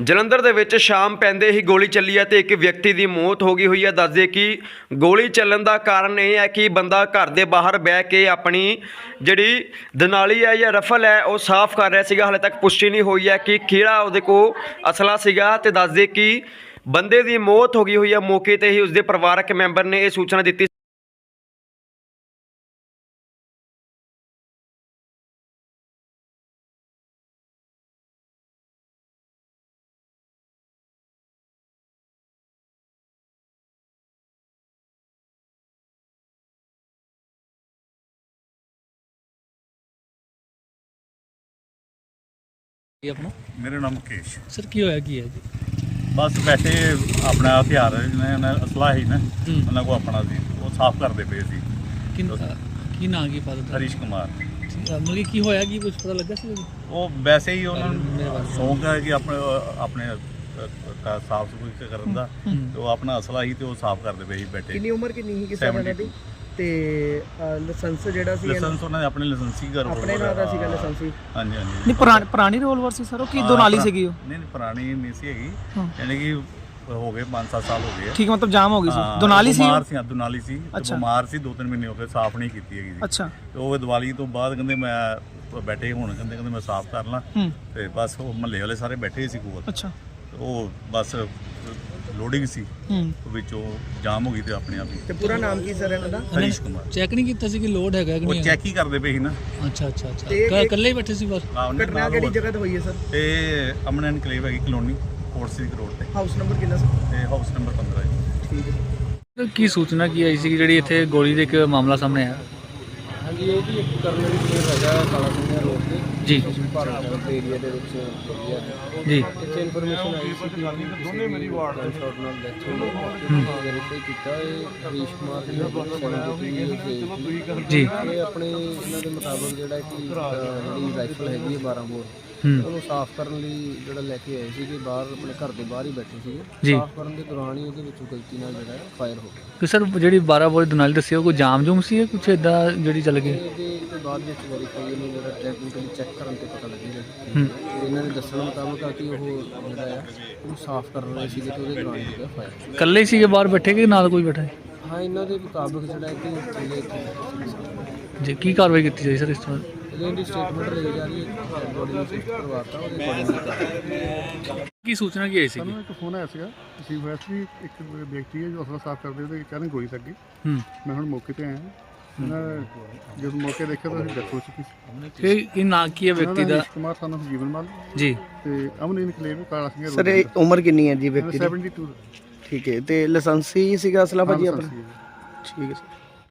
ਜਲੰਧਰ ਦੇ ਵਿੱਚ ਸ਼ਾਮ ਪੈਂਦੇ ਹੀ ਗੋਲੀ ਚੱਲੀ ਹੈ ਤੇ ਇੱਕ ਵਿਅਕਤੀ ਦੀ ਮੌਤ ਹੋ ਗਈ ਹੋਈ ਹੈ। ਦੱਸਦੇ ਕਿ ਗੋਲੀ ਚੱਲਣ ਦਾ ਕਾਰਨ ਇਹ ਹੈ ਕਿ ਬੰਦਾ ਘਰ ਦੇ ਬਾਹਰ ਬਹਿ ਕੇ ਆਪਣੀ ਜਿਹੜੀ ਦਨਾਲੀ ਹੈ ਜਾਂ ਰਫਲ ਹੈ, ਉਹ ਸਾਫ਼ ਕਰ ਰਿਹਾ ਸੀਗਾ। ਹਾਲੇ ਤੱਕ ਪੁਸ਼ਟੀ ਨਹੀਂ ਹੋਈ ਹੈ ਕਿ ਕਿਹੜਾ ਉਹਦੇ ਕੋਲ ਅਸਲਾ ਸੀਗਾ ਤੇ ਦੱਸਦੇ ਕਿ ਬੰਦੇ ਦੀ ਮੌਤ ਹੋ ਗਈ ਹੋਈ ਹੈ। ਮੌਕੇ ਤੇ ਹੀ ਉਸਦੇ ਪਰਿਵਾਰਕ ਮੈਂਬਰ ਨੇ ਇਹ ਸੂਚਨਾ ਦਿੱਤੀ ਕੀ ਆਪਣਾ? ਮੇਰਾ ਨਾਮ ਮੁਕੇਸ਼। ਸਰ ਕੀ ਹੋਇਆ ਕੀ ਹੈ ਜੀ? ਬਸ ਵੈਸੇ ਆਪਣਾ ਹਥਿਆਰ ਜਿਹਨਾਂ ਨਾਲ ਅਸਲਾ ਹੀ ਨਾ ਹੂੰ। ਉਹਨਾਂ ਕੋ ਆਪਣਾ ਸੀ ਉਹ ਸਾਫ਼ ਕਰਦੇ ਪਏ ਸੀ। ਕਿਨ ਕੀ ਨਾਂ ਕੀ ਪਤਾ ਹਰੀਸ਼ ਕੁਮਾਰ। ਮਤਲਬ ਕਿ ਕੀ ਹੋਇਆ ਕੀ ਕੁਝ ਪਤਾ ਲੱਗਾ ਸੀ ਜੀ ਉਹ ਵੈਸੇ ਹੀ ਉਹਨਾਂ ਮੇਰੇ ਨੂੰ ਵੱਲ। ਸ਼ੌਂਕ ਹੈ ਕਿ ਆਪਣੇ ਆਪਣੇ ਸਾਫ਼ ਸੁਥਰੀ ਕਰਨ ਦਾ। ਤੇ ਉਹ ਆਪਣਾ ਅਸਲਾ ਹੀ ਤੇ ਉਹ ਸਾਫ਼ ਕਰਦੇ ਪਏ ਸੀ ਬੈਠੇ। ਕਿੰਨੀ ਉਮਰ ਕਿੰਨੀ ਸੀ ਕਿਸੇ 72 ਦੀ ਤੇ ਲਾਇਸੈਂਸ ਜਿਹੜਾ ਸੀ ਲਾਇਸੈਂਸ ਉਹਨਾਂ ਨੇ ਆਪਣੇ ਲਾਇਸੈਂਸ ਹੀ ਕਰ ਆਪਣੇ ਨਾਂ ਦਾ ਸੀਗਾ ਲਾਇਸੈਂਸ ਹਾਂਜੀ ਹਾਂਜੀ। ਨਹੀਂ ਪੁਰਾਣੀ ਪੁਰਾਣੀ ਰਿਵੋਲਵਰ ਸੀ ਸਰ ਉਹ ਕੀ ਦੋਨਾਲੀ ਸੀਗੀ ਉਹ? ਨਹੀਂ ਨਹੀਂ ਪੁਰਾਣੀ ਨਹੀਂ ਸੀ ਹੈਗੀ। ਯਾਨੀ ਕਿ ਹੋ ਗਏ 5-7 ਸਾਲ ਹੋ ਗਏ। ਠੀਕ ਮਤਲਬ ਜਾਮ ਹੋ ਗਈ ਸੀ। ਦੋਨਾਲੀ ਸੀ ਬਿਮਾਰ ਸੀ ਹਾਂ, ਦੁਨਾਲੀ ਸੀ। ਬਿਮਾਰ ਸੀ ਦੋ ਤਿੰਨ ਮਹੀਨੇ ਹੋ ਗਏ ਸਾਫ਼ ਨਹੀਂ ਕੀਤੀ ਹੈਗੀ ਜੀ ਅੱਛਾ। ਤੇ ਉਹ ਦੀਵਾਲੀ ਤੋਂ ਬਾਅਦ ਕਹਿੰਦੇ ਮੈਂ ਬੈਠੇ ਹੁਣ ਕਹਿੰਦੇ ਕਹਿੰਦੇ ਮੈਂ ਸਾਫ਼ ਕਰ ਲਾਂ। ਤੇ ਬਸ ਉਹ ਮਹੱਲੇ ਵਾਲੇ ਸਾਰੇ ਬੈਠੇ ਸੀ ਕੋਲ। ਅੱਛਾ। ਉਹ ਬਸ ਲੋਡਿੰਗ ਸੀ। ਹੂੰ। ਵਿੱਚੋਂ ਜਾਮ ਹੋ ਗਈ ਤੇ ਆਪਣੇ ਆਪ ਹੀ। ਤੇ ਪੂਰਾ ਨਾਮ ਕੀ ਸਰ ਇਹਨਾਂ ਦਾ? ਹਰੀਸ਼ ਕੁਮਾਰ। ਚੈੱਕ ਨਹੀਂ ਕੀਤਾ ਸੀ ਕਿ ਲੋਡ ਹੈਗਾ ਕਿ ਉਹ ਨਹੀਂ ਚੈੱਕ ਹੀ ਕਰਦੇ ਪਏ ਸੀ ਨਾ। ਅੱਛਾ ਅੱਛਾ ਅੱਛਾ। ਤੇ ਇਹ- ਕ- ਇਕੱਲੇ ਹੀ ਬੈਠੇ ਸੀ ਬਸ? ਆ ਉਹਨੇ ਘਟਨਾ ਨਾਲ ਕਿਹੜੀ ਜਗ੍ਹਾ ਤੇ ਹੋਈ ਹੈ ਸਰ? ਇਹ ਅਮਨ ਐਨਕਲੇਵ ਹੈਗੀ ਕਲੋਨੀ ਕੋਰਟ ਸਿੱਖ ਰੋਡ ਤੇ। ਹਾਊਸ ਨੰਬਰ ਕਿੰਨਾ ਸੀ ਤੇ ਹਾਊਸ ਨੰਬਰ 15 ਹੈ ਠੀਕ ਹੈ ਕੀ ਸੂਚਨਾ ਕੀ ਆਈ ਸੀ ਜਿਹੜੀ ਇੱਥੇ ਗੋਲੀ ਦੇ ਇੱਕ ਮਾਮਲਾ ਸਾਹਮਣੇ ਆਇਆ? ਹਾਂਜੀ ਇਹ ਵੀ ਇੱਕ ਕਰਨਲ ਸਟੇਟ ਹੈਗਾ ਕਾਲਾ ਸਿੰਘਾ ਰੋਡ ਤੇ। ਜੀ। ਭਾਰਤ ਦੇ ਏਰੀਆ ਦੇ ਵਿੱਚ ਹੈਗੀ ਆ ਜੀ। ਇੱਥੇ ਇਨਫੋਰਮੇਸ਼ਨ ਆਈ ਸੀ ਕਿ ਦੋਨੇ ਮੇਰੀ ਵਾਰਡ ਦੇ ਸ਼ਾਟ ਨਾਲ ਡੈਥ ਹੈ। ਵੈਰੀਫਾਈ ਕੀਤਾ ਇਹ ਹਰੀਸ਼ ਕੁਮਾਰ ਦੀ 72 ਜੀ। ਇਹ ਆਪਣੇ ਇਹਨਾਂ ਦੇ ਮੁਤਾਬਕ ਜਿਹੜਾ ਕਿ ਅਹ, ਜਿਹੜੀ ਰਾਈਫਲ ਹੈਗੀ ਹੈ 12 ਬੋਰ। ਹੂੰ। ਉਹਨੂੰ ਸਾਫ਼ ਕਰਨ ਲਈ ਜਿਹੜਾ ਲੈ ਕੇ ਆਏ ਸੀਗੇ ਬਾਹਰ ਆਪਣੇ ਘਰ ਦੇ ਬਾਹਰ ਹੀ ਬੈਠੇ ਸੀਗੇ। ਜੀ। ਸਾਫ਼ ਕਰਨ ਦੇ ਦੌਰਾਨ ਹੀ ਉਹਦੇ ਵਿੱਚੋਂ ਗਲਤੀ ਨਾਲ ਜਿਹੜਾ ਫਾਇਰ ਹੋ ਗਿਆ। ਕਿ ਸਰ ਜਿਹੜੀ 12 ਬੋਲੇ ਦੋਨਾਲੀ ਦੱਸੀ ਉਹ ਕੋਈ ਜਾਮ ਜੂਮ ਸੀ ਕੁਝ ਇਦਾਂ ਜਿਹੜੀ ਚੱਲ ਗਈ? ਇਹਦੇ ਤੇ ਬਾਅਦ ਵਿੱਚ ਵੈਰੀਫਾਈ ਇਹਨੂੰ ਜਿਹੜਾ ਟੈਕਨੀਕਲੀ ਚੈੱਕ ਕਰਨ ਤੇ ਪਤਾ ਲੱਗੇਗਾ ਹੂੰ। ਤੇ ਇਹਨਾਂ ਦੇ ਦੱਸਣ ਮੁਤਾਬਕ ਆ ਕਿ ਉਹ ਜਿਹੜਾ ਆ ਉਹਨੂੰ ਸਾਫ਼ ਕਰ ਰਹੇ ਸੀਗੇ ਤੇ ਉਹਦੇ ਦੌਰਾਨ ਜਿਹੜਾ ਫਾਇਰ ਇਕੱਲੇ ਹੀ ਸੀਗੇ ਬਾਹਰ ਬੈਠੇ ਕਿ ਨਾਲ ਕੋਈ ਬੈਠਾ ਹੈ? ਹਾਂ ਇਹਨਾਂ ਦੇ ਮੁਤਾਬਕ ਜਿਹੜਾ ਹੈ ਕਿ ਥੱਲੇ ਇੱਥੇ ਬੈਠੇ ਸੀਗੇ। ਜੀ ਕੀ ਕਾਰਵਾਈ ਕੀਤੀ ਜਾਈ ਸਰ ਇਸ ਤੋਂ ਬਾਅਦ? ਇਹਦੀ ਦੀ ਸਟੇਟਮੈਂਟ ਲਈ ਜਾ ਰਹੀ ਹੈ ਬੋਡੀ ਨੂੰ ਸਿਫਟ ਕਰਵਾਤਾ ਉਹਦੇ ਅਕੋਰਡਿੰਗ ਕੀ ਸੂਚਨਾ ਕੀ ਆਈ ਸੀ? ਸਾਨੂੰ ਇੱਕ ਫੋਨ ਆਇਆ ਸੀਗਾ। ਰਿਸੀਵ ਹੋਇਆ ਸੀ ਵੀ ਇੱਕ ਵਿਅਕਤੀ ਹੈ ਜੋ ਅਸਲਾ ਸਾਫ਼ ਕਰਦੇ ਉਹਦੇ ਕਹਿੰਦੇ ਗੋਲੀ ਲੱਗੀ ਹੂੰ। ਮੈਂ ਹੁਣ ਮੌਕੇ ਤੇ ਆਇਆ। ਇਹਨਾਂ ਜਦੋਂ ਮੌਕੇ ਦੇਖਿਆ ਤਾਂ ਅਸੀਂ ਡੈਥ ਹੋ ਚੁੱਕੀ ਸੀ। ਇਹ ਇਹ ਨਾਂ ਕੀ ਹੈ ਵਿਅਕਤੀ ਦਾ? ਹਰੀਸ਼ ਕੁਮਾਰ ਸਾਨੂੰ ਜੀਵਨ ਮਾਲ। ਜੀ। ਤੇ ਅਮਨ ਇਨਕਲੇਵ ਕਾਲਾ ਸਿੰਘ ਸਰ ਇਹ ਉਮਰ ਕਿੰਨੀ ਹੈ ਜੀ ਵਿਅਕਤੀ ਦੀ? 72 ਠੀਕ ਹੈ ਤੇ ਲਾਇਸੈਂਸ ਸੀਗਾ ਅਸਲਾ ਭਾਜੀ ਆਪਣਾ? ਠੀਕ ਹੈ ਸਰ।